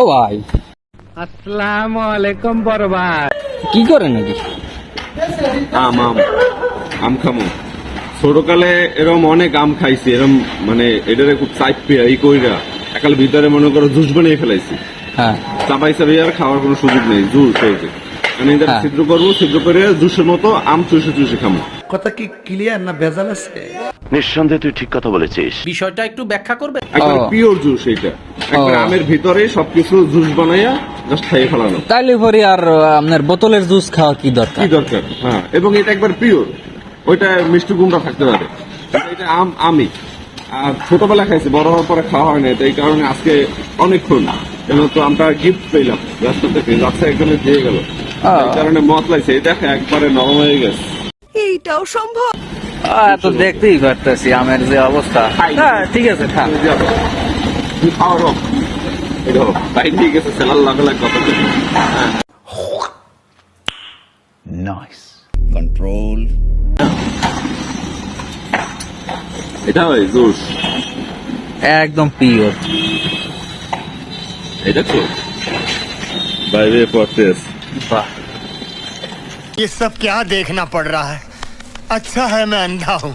ও ভাই। আসসালামু আলাইকুম বড় ভাই কি করে নাকি? আম আম আম খামো। ছোটকালে এরম অনেক আম খাইছি এরম মানে এটারে খুব চাইপ পেয়ে এই কইরা। একাল ভিতরে মনে করো জুস বানিয়ে ফেলাইছি। হ্যাঁ। চাপাই চাপাই আর খাওয়ার কোনো সুযোগ নেই জুস হয়েছে মানে এটা হ্যাঁ। ছিদ্র করব ছিদ্র করে জুসের মতো আম চুষে চুষে খামো। কথা কি ক্লিয়ার না ভেজাল আছে? নিঃসন্দেহে তুই ঠিক কথা বলেছিস। বিষয়টা একটু ব্যাখ্যা করবে? পিওর জুস এটা। আমের ভিতরে সবকিছু জুস বানাইয়া জাস্ট খাইয়ে ফেলানো। তাইলে পরে আর আপনার বোতলের জুস খাওয়া কি দরকার? কি দরকার? হ্যাঁ এবং এটা একবার পিওর ওইটা মিষ্টি কুমড়া থাকতে পারে। এটা আম আমি। আর ছোটবেলা খাইছি বড় হওয়ার পরে খাওয়া হয় না এই কারণে আজকে অনেকক্ষণ কেন তো আমরা গিফট পেলাম রাস্তা থেকে রাস্তা একজনে দিয়ে গেল। এই কারণে মত লাগছে। এটা একবারে নরম হয়ে গেছে। আহ, তো দেখতেই পারতেছি আমের যে অবস্থা। হ্যাঁ ঠিক আছে খা তুমি যাও। তুমি খাওয়ার হোক এটা হোক তাই ঠিক আছে সেলার লাগে লাগে কত কিছু। হ্যাঁ এটা হয় জুস একদম পিওর এটা তো বাইরে পড়তেছ বাহ ये सब क्या देखना पड़ रहा है अच्छा है मैं अंधा हूँ